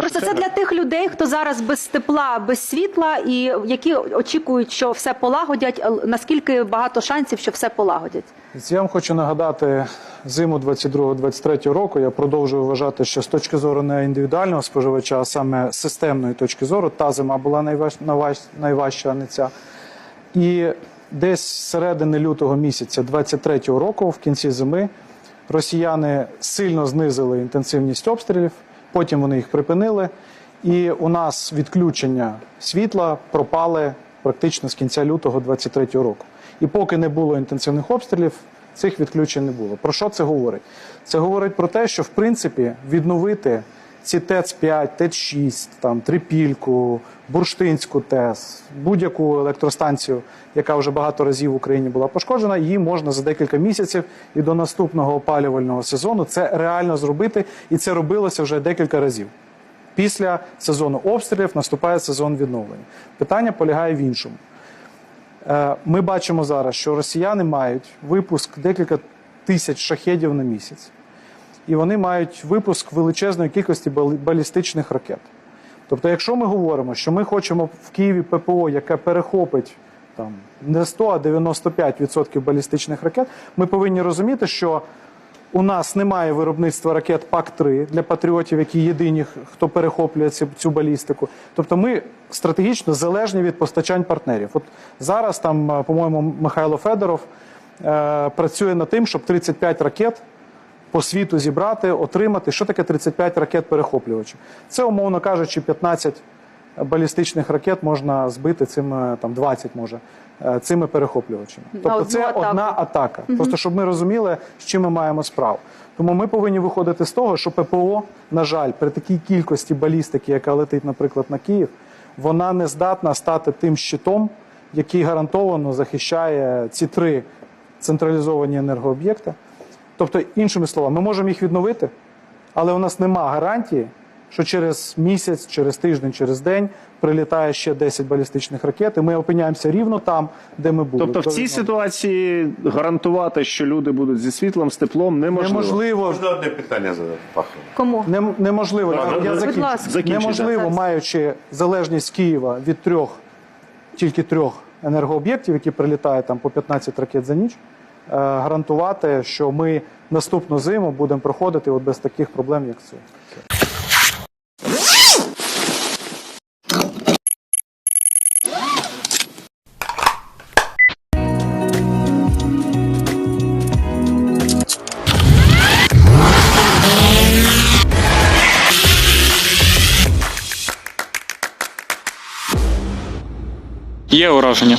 Просто це для тих людей, хто зараз без тепла, без світла, і які очікують, що все полагодять. Наскільки багато шансів, що все полагодять? Я вам хочу нагадати зиму 22-23 року. Я продовжую вважати, що з точки зору не індивідуального споживача, а саме системної точки зору, та зима була найваж, найваж, найважча, а не ця. І десь з середини лютого місяця 23-го року, в кінці зими, росіяни сильно знизили інтенсивність обстрілів, потім вони їх припинили. І у нас відключення світла пропали практично з кінця лютого 23-го року. І поки не було інтенсивних обстрілів, цих відключень не було. Про що це говорить? Це говорить про те, що в принципі відновити ці ТЕЦ-5, ТЕЦ-6, там, Трипільку, Бурштинську ТЕС, будь-яку електростанцію, яка вже багато разів в Україні була пошкоджена, її можна за декілька місяців і до наступного опалювального сезону це реально зробити, і це робилося вже декілька разів. Після сезону обстрілів наступає сезон відновлення. Питання полягає в іншому. Е, Ми бачимо зараз, що росіяни мають випуск декілька тисяч шахедів на місяць, і вони мають випуск величезної кількості балістичних ракет. Тобто, якщо ми говоримо, що ми хочемо в Києві ППО, яке перехопить там не 100, а 95% балістичних ракет, ми повинні розуміти, що у нас немає виробництва ракет ПАК-3 для патріотів, які єдині, хто перехоплює цю, цю балістику. Тобто ми стратегічно залежні від постачань партнерів. От зараз там, по-моєму, Михайло Федоров е, працює над тим, щоб 35 ракет по світу зібрати, отримати. Що таке 35 ракет перехоплювачів? Це, умовно кажучи, 15 балістичних ракет можна збити цими там 20 може е, цими перехоплювачами. Тобто це атаку. одна атака. Просто щоб ми розуміли, з чим ми маємо справу. Тому ми повинні виходити з того, що ППО, на жаль, при такій кількості балістики, яка летить, наприклад, на Київ, вона не здатна стати тим щитом, який гарантовано захищає ці три централізовані енергооб'єкти. Тобто, іншими словами, ми можемо їх відновити, але у нас нема гарантії, що через місяць, через тиждень, через день прилітає ще 10 балістичних ракет, і ми опиняємося рівно там, де ми були. Тобто в цій ситуації гарантувати, що люди будуть зі світлом, з теплом, неможливо. неможливо. Можна одне питання задати, Пахло? Кому? Нем- неможливо, я, я будь закінчу. ласка. Закінчуйте. неможливо, маючи залежність Києва від трьох, тільки трьох енергооб'єктів, які прилітають там по 15 ракет за ніч, гарантувати, що ми наступну зиму будемо проходити от без таких проблем, як це. Є ураження.